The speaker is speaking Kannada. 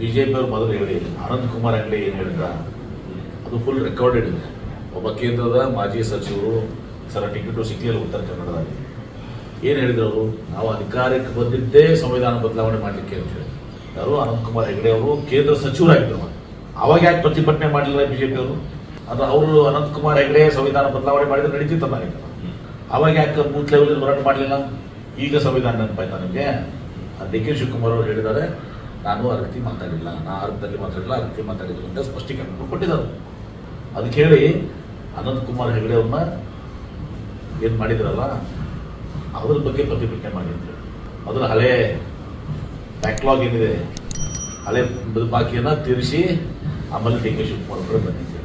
ಬಿ ಜೆ ಪಿಯವ್ರು ಮೊದಲು ಹೇಳಿ ಅನಂತ್ ಕುಮಾರ್ ಹೆಗಡೆ ಏನು ಹೇಳಿದ್ರ? ಅದು ಫುಲ್ ರೆಕಾರ್ಡೆಡ್ ಇದೆ. ಒಬ್ಬ ಕೇಂದ್ರದ ಮಾಜಿ ಸಚಿವರು ಸರ ಟಿಕೆಟು ಸಿಕ್ಕಲಿಲ್ಲ ಉತ್ತರ ಕನ್ನಡದಲ್ಲಿ. ಏನು ಹೇಳಿದ್ರು ಅವರು? ನಾವು ಅಧಿಕಾರಕ್ಕೆ ಬಂದಿದ್ದೇ ಸಂವಿಧಾನ ಬದಲಾವಣೆ ಮಾಡಲಿಕ್ಕೆ ಅಂತ ಹೇಳಿ ಯಾರು? ಅನಂತ್ ಕುಮಾರ್ ಹೆಗಡೆ ಅವರು ಕೇಂದ್ರ ಸಚಿವರಾಗಿದ್ದರು ಅವಾಗ ಯಾಕೆ ಪ್ರತಿಭಟನೆ ಮಾಡಲಿಲ್ಲ ಬಿಜೆಪಿ ಅವರು? ಅದು ಅವರು ಅನಂತ್ ಕುಮಾರ್ ಹೆಗಡೆ ಸಂವಿಧಾನ ಬದಲಾವಣೆ ಮಾಡಿದ್ರೆ ನಡೀತಿತ್ತಲ್ಲ ಅವಾಗ ಯಾಕೆ ಬೂತ್ ಲೆವೆಲ್ ಹೋರಾಟ ಮಾಡಲಿಲ್ಲ? ಈಗ ಸಂವಿಧಾನ ನೆನಪಾಯ್ತಾ ನಿಮಗೆ? ಡಿ ಕೆ ಶಿವಕುಮಾರ್ ಅವರು ಹೇಳಿದ್ದಾರೆ ನಾನು ಆ ರೀತಿ ಮಾತಾಡಿಲ್ಲ ನಾ ಅರ್ಥದಲ್ಲಿ ಮಾತಾಡಿಲ್ಲ ಆ ರೀತಿ ಮಾತಾಡಿದ್ರು ಅಂತ ಸ್ಪಷ್ಟೀಕರಣ ಕೊಟ್ಟಿದ್ದಾರೆ. ಅದಕ್ಕೆ ಹೇಳಿ ಅನಂತ್ ಕುಮಾರ್ ಹೆಗಡೆ ಅವ್ರನ್ನ ಏನು ಮಾಡಿದ್ರಲ್ಲ, ಅದ್ರ ಬಗ್ಗೆ ಪ್ರತಿಭಟನೆ ಮಾಡಿದ್ರು. ಅದರ ಹಳೆ ಬ್ಯಾಕ್ಲಾಗ್ ಏನಿದೆ, ಹಳೆ ಬಾಕಿಯನ್ನು ತೀರಿಸಿ ಆಮೇಲೆ ಡಿ ಕೆ ಶಿವಕುಮಾರ್ ಬಂದಿದ್ರು